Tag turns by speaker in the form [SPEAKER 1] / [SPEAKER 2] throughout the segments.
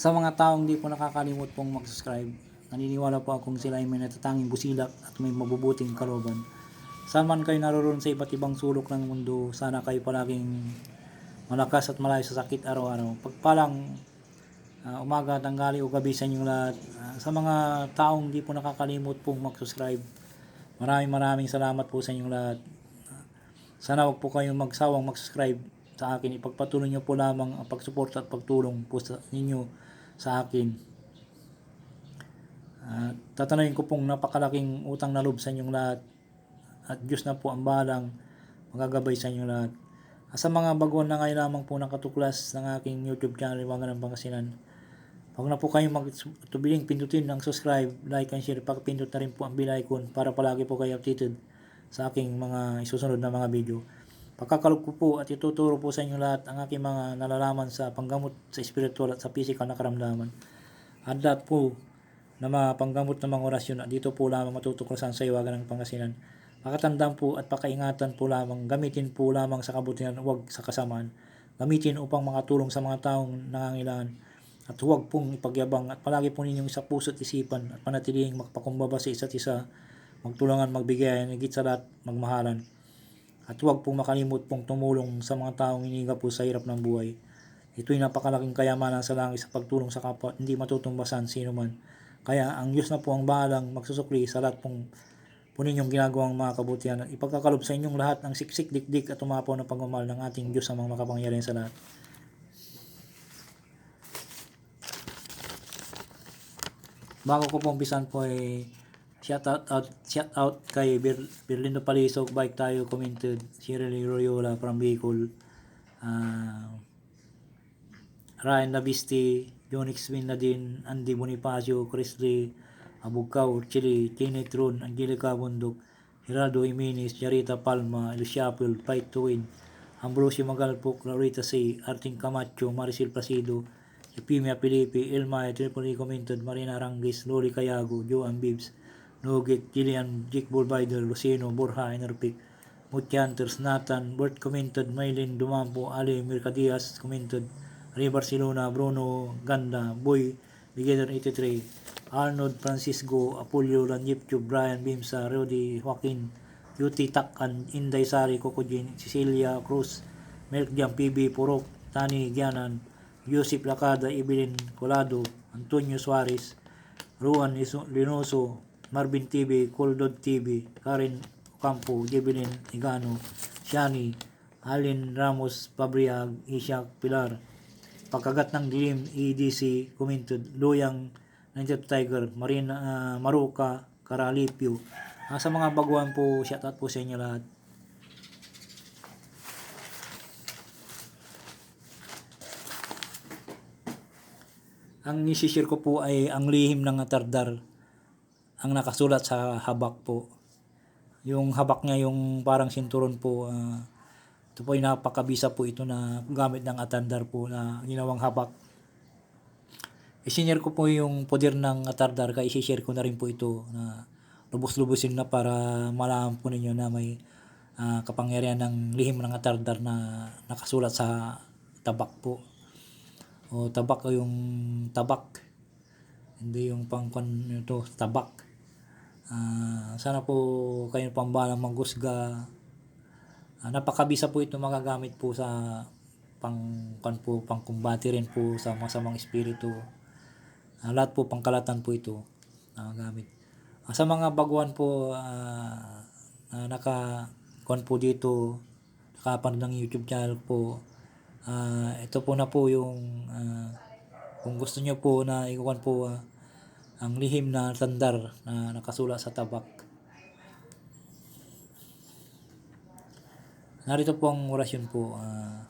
[SPEAKER 1] Sa mga taong di po nakakalimot pong mag-subscribe, naniniwala po akong sila ay may natatanging busilak at may mabubuting kalooban. Saan man kayo naroon sa iba't ibang sulok ng mundo, sana kayo palaging malakas at malayo sa sakit araw-araw. Pagpalang ah, umaga, tanggali o gabi sa inyong lahat. Ah, sa mga taong di po nakakalimot pong mag-subscribe, maraming maraming salamat po sa inyong lahat. Ah, Sana wag po kayong magsawang mag-subscribe sa akin. Ipagpatuloy niyo po lamang ang pagsuporta at pagtulong po sa ninyo sa akin. At tatanayin ko pong napakalaking utang na loob sa inyong lahat. At Diyos na po ang balang magagabay sa inyong lahat. Ah, Sa mga baguhan na ngayon lamang po nakatuklas ng aking YouTube channel, Iwangan ng Pangasinan. Huwag na po kayong magtubiling pindutin ang subscribe, like, and share. Pakipindot na rin po ang bell icon para palagi po kayo updated sa aking mga isusunod na mga video. Pagkakalog ko po at ituturo po sa inyo lahat ang aking mga nalalaman sa panggamot sa spiritual at sa physical na karamdaman. At lahat po na mga panggamot ng mga orasyon at dito po lamang matutuklasan sa iwagan ng Pangasinan. Pakatandaan po at pakaingatan po lamang, gamitin po lamang sa kabutihan, huwag sa kasamaan. Gamitin upang makatulong sa mga taong nangangailangan at huwag pong ipagyabang at palagi po ninyong sa puso at isipan at panatiling magpakumbaba sa isa't isa, magtulungan, magbigayan, higit sa lahat, magmahalan. At huwag pong makalimot pong tumulong sa mga taong iniga po sa hirap ng buhay. Ito'y napakalaking kayamanan sa langit sa pagtulong sa kapwa, hindi matutumbasan sino man. Kaya ang Diyos na po ang bahalang magsusukli sa lahat pong po ninyong ginagawang mga kabutihan at ipagkakalob sa inyong lahat ng siksik, dikdik at umapaw na pagmamahal ng ating Diyos ang mga makapangyarihan sa lahat. Bago ko pong umpisan po ay shout out, out shout out kay Bir, Berlindo Palisog, Bike Tayo Commented, Shirley Royola from Bicol, ah, Ryan Labisti, Jonix Winadin, Andy Bonifacio, Chris Lee, Abugkaw, Chili, Kenneth Ron, Angelica Bundok, Gerardo Jimenez, Yarita Palma, Luciapel, Fight to Win, Ambrosio Magalpok, Clarita C, Arting Camacho, Maricel Placido, Epimia Felipe, Elma, Tripoli Commented, Marina Rangis, Loli Cayago, Joan Bibbs, Nugget, Gillian, Jake Bullbider, Lucino, Borja, Enerpic, Muti Hunters, Nathan, Bert Commented, Maylin Dumampo, Ali Mercadias Commented, Ray Barcelona, Bruno Ganda, Boy, Beginner 83, Arnold Francisco, Apollo Lanjipchub, Brian Bimsa, Rudy Joaquin, Yuti Takan, Inday Sari, Kokojin, Cecilia Cruz, Melk Jam PB, Purok, Tani Gianan, Yusip Lacada, Evelyn Colado, Antonio Suarez, Ruan Linoso, Marvin TV, Coldod TV, Karen Campo, Jevelyn Igano, Shani, Alin Ramos, Pabriag, Ishak Pilar, Pagkagat ng Dilim, EDC, Commented, Luyang, 90 Tiger, Marina, ah, Maruka, Karalipyo. Ah, sa mga baguhan po, shoutout po sa inyo lahat. Ang isishare ko po ay ang lihim ng atardar ang nakasulat sa habak po. Yung habak niya yung parang sinturon po. ah, ito po ay napakabisa po ito na gamit ng atardar po na ginawang habak. Isinare ko po yung poder ng atardar kaya isishare ko na rin po ito na lubos-lubosin na para malaman po ninyo na may ah, kapangyarihan ng lihim ng atardar na nakasulat sa tabak po. O tabak o yung tabak. Hindi yung pangkon ito, tabak. Ah, sana po kayo pambalang manggusga. Ah, napakabisa po ito magagamit po sa pang kan po pangkumbati rin po sa masamang espiritu. Ah, lahat po pangkalatan po ito na gamit. Ah, sa mga baguhan po ah, na naka kon po dito nakapanood ng YouTube channel po ah, ito po na po yung ah, kung gusto niyo po na ikuwan po ah, ang lihim na tandar na nakasulat sa tabak. Narito po ang orasyon po. ah,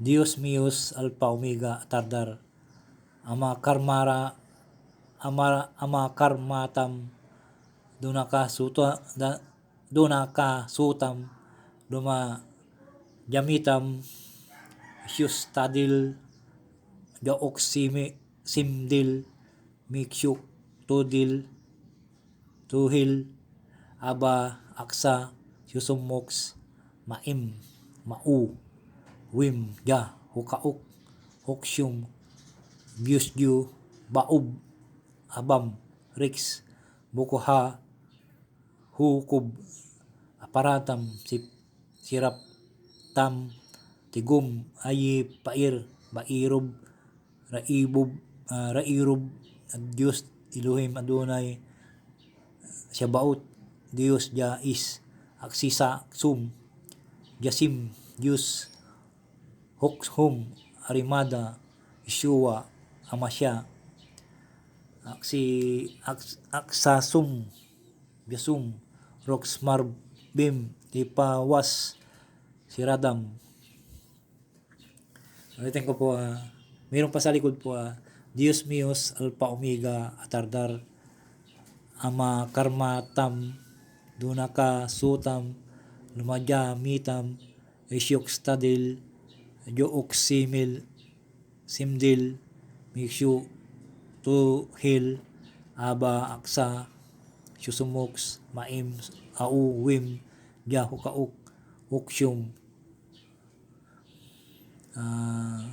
[SPEAKER 1] Dios mius alpha omega tardar. Ama karmara ama ama karmatam dunaka suta da, dunaka sutam duma jamitam Hyus tadil daok simi simdil Miksyuk, Tudil, Tuhil, Aba, Aksa, Susumoks, Maim, Mau, Wim, Ja, Hukauk, Hoksyum, Biusju, Baob, Abam, Rix, Bukoha, Hukub, Aparatam, Sip, Sirap, Tam, Tigum, Ayi, Pair, Bairob, Raibob, ah, Rairob, Diyos, Elohim, Adonai, Shabaot, Diyos, Ja, Is, Aksisa, Sum, Jasim, Diyos, Hokhum, Arimada, Yeshua, Amasya, Aksi, Aks, Aksasum, Biasum, Roxmar, Bim, Tipawas, Siradam. Ulitin ko po, ah, mayroon pa sa likod po, ah, Dios Mios, Alpha Omega, Atardar, Ama Karma Tam, Dunaka Sutam, Lumadya Mitam, Isyok Stadil, Jook Simil, Simdil, Mikshu, Tuhil, Aba Aksa, Susumoks, Maim, Au, Wim, Yahukauk, Uksyum, ah,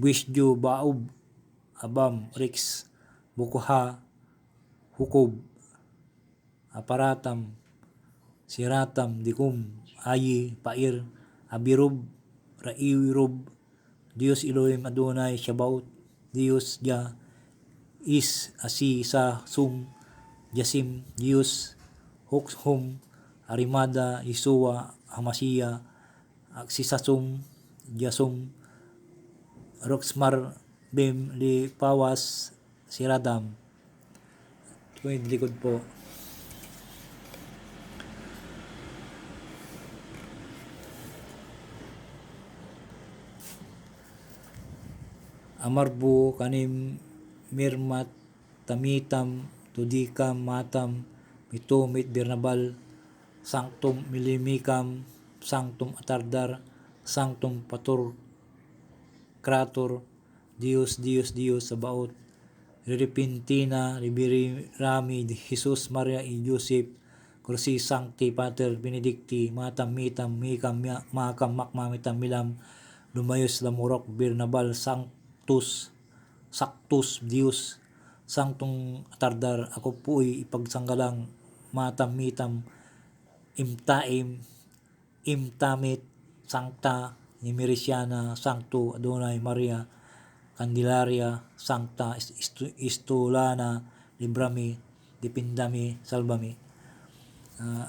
[SPEAKER 1] Wisju Baob, Abam, Rix, Bukuha, Hukob, Aparatam, Siratam, Dikum, Ayi, Pair, Abirob, Rairob, Diyos Elohim Adonai, Shabaot, Diyos Ja, Is, Asi, Sa, Sum, Jasim, Diyos, Hokhum, Arimada, Isua, Hamasiya, Aksisasum, Jasum, Roxmar, Bim, Li, Pawas, Siradam. Ito po yung likod po. Amarbu, Kanim, Mirmat, Tamitam, Tudikam, Matam, Mitumit, Birnabal, Sanctum, Milimikam, Sanctum Atardar, Sanctum Patur, Krator, Dios, Dios, Dios, Sabaot, Repintina, Liberi, Rami, Jesus, Maria, y Joseph, Kursi, Sancti, Pater, Benedicti, Matam, Mitam, Mikam, Makam, Makmamitam, Milam, Lumayos, Lamurok, Birnabal, Sanctus, Saktus, Dios, Sanctum Atardar, ako po'y ipagsanggalang, Matam, Mitam, Imtaim, Imtamit, Sancta, Nimerisiana, Sancto, Adonai, Maria, Candelaria, Sancta, Istu- Istulana, Librami, Dipindami, Salvami. Ah,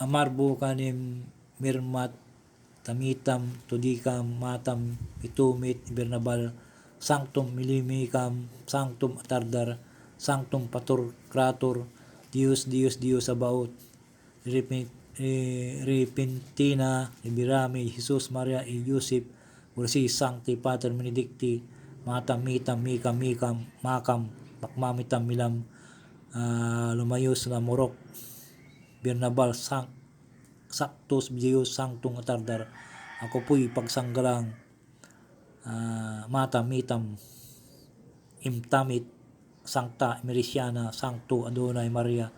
[SPEAKER 1] Amarbo kanim Mirmat, Tamitam, Tudikam, Matam, Pitumit, Bernabal, Sanctum Milimikam, Sanctum Atardar, Sanctum Patur Krator, Dios, Dios, Dios Sabaot, Repent, eh, Repentina, Ibirami, Jesus, Maria, y Joseph, Ursi, Sancti, Pater, Benedicti, Matam, Mitam, Mikam, Mikam, Makam, Makmamitam, Milam, ah, Lumayos, Lamorok, Bernabal, Sanct, Saktos, Diyos, Sanctum Atardar, ako po'y pagsanggalang, ah, Matam, Mitam, Imtamit, Sancta, Emericiana, Sancto, Adonai, Maria,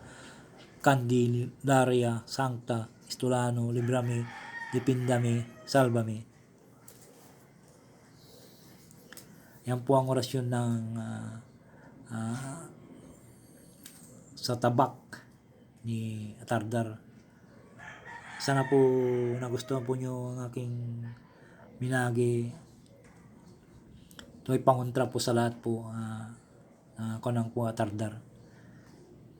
[SPEAKER 1] Candelaria, Sancta, Estolano, Librami, Dipindami, Salvami. Yan po ang orasyon ng ah, ah, sa tabak ni Atardar. Sana po nagustuhan po nyo ang aking minagi. Ito ay pangontra po sa lahat po uh, uh, kunang po Atardar.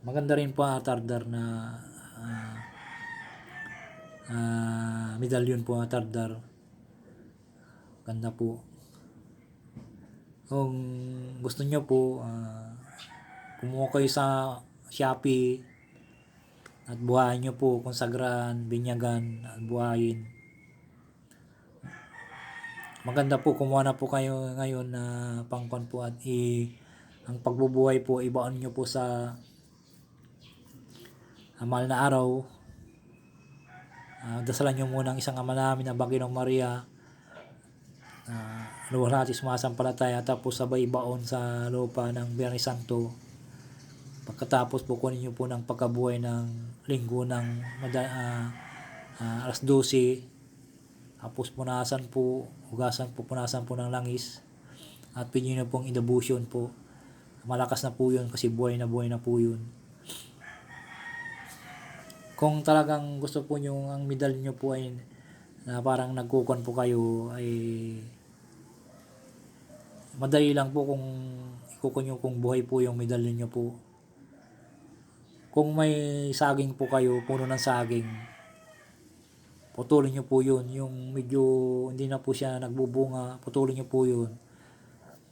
[SPEAKER 1] Maganda rin po ang Atardar na ah, ah, medalyon po ang Atardar. Ganda po. Kung gusto nyo po, ah, kumuha kayo sa Shopee at buhayin nyo po kung sagrahan, binyagan, at buhayin. Maganda po, kumuha na po kayo ngayon na pangkon po at i, ang pagbubuhay po, ibaon nyo po sa amal na araw. Ah, dasalan nyo muna ang isang ama namin na Baginong Maria. Uh, luwag natin sumasampalataya tapos sabay baon sa lupa ng Biyernes Santo. Pagkatapos po kunin nyo po ng pagkabuhay ng linggo ng ah, ah, alas 12 Tapos punasan po, hugasan po, punasan po ng langis. At pwede nyo pong inabusyon po. Malakas na po yun kasi buhay na buhay na po yun. Kung talagang gusto po nyo ang medal nyo po ay na parang nagkukon po kayo ay madali lang po kung ikukon nyo kung buhay po yung medalyon nyo po. Kung may saging po kayo, puno ng saging, putulin nyo po yun. Yung medyo hindi na po siya nagbubunga, putulin nyo po yun.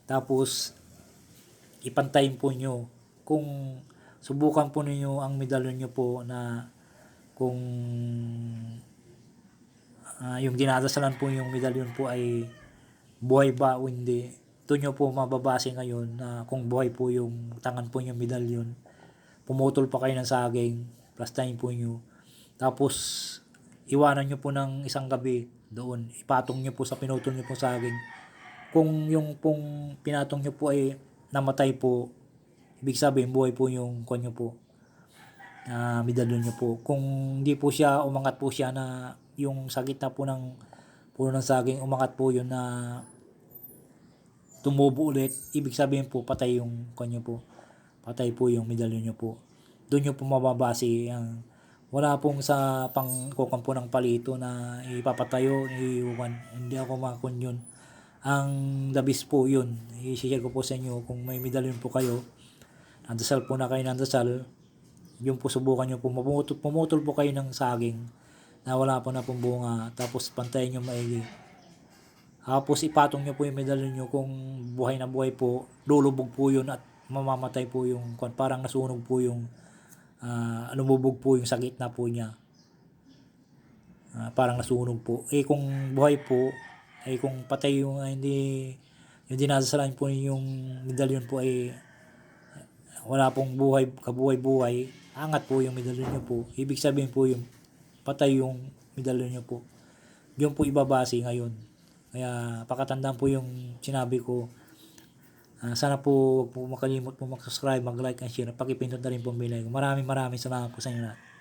[SPEAKER 1] Tapos, ipantayin po nyo. Kung subukan po ninyo ang medalyon nyo po na kung ah, yung dinadasalan po yung medalyon po ay buhay ba o hindi. Ito nyo po mababase ngayon na kung buhay po yung tangan po yung medalyon. Pumutol pa kayo ng saging, plastayin po nyo. Tapos, iwanan nyo po ng isang gabi doon. Ipatong nyo po sa pinutol nyo po saging. Kung yung pong pinatong nyo po ay namatay po, ibig sabihin buhay po yung kwan nyo po na medalyon nyo po. Kung hindi po siya, umangat po siya na yung sa gitna po ng puno ng saging, umangat po yun na tumubo ulit, ibig sabihin po patay yung kanyo po. Patay po yung medalyon nyo po. Doon nyo po mababase ang wala pong sa pangkukampo ng palito na ipapatayo, iiwan. Hindi ako makon yun. Ang dabis po yun. I-share ko po sa inyo kung may medalyon po kayo. Nandasal po na kayo nandasal. Yung po subukan nyo po. Pumutol, pumutol po kayo ng saging na wala po na pong bunga. Tapos pantayin nyo maigi. Tapos ipatong nyo po yung medalyon nyo kung buhay na buhay po, lulubog po yun at mamamatay po yung. Parang nasunog po yung ah lumubog po yung sa gitna po niya. Ah, parang nasunog po. Eh kung buhay po, eh kung patay yung ah, hindi yung dinasasalan po yung medalyon po ay wala pong buhay, kabuhay-buhay, angat po yung medalyon nyo po. Ibig sabihin po yung patay yung medalyon nyo po. Yun po ibabase ngayon. Kaya pakatandaan po yung sinabi ko. Ah, sana po huwag po makalimot po mag-subscribe, mag-like and share. Pakipindot na rin po ang bell icon. Maraming maraming salamat po sa inyo lahat.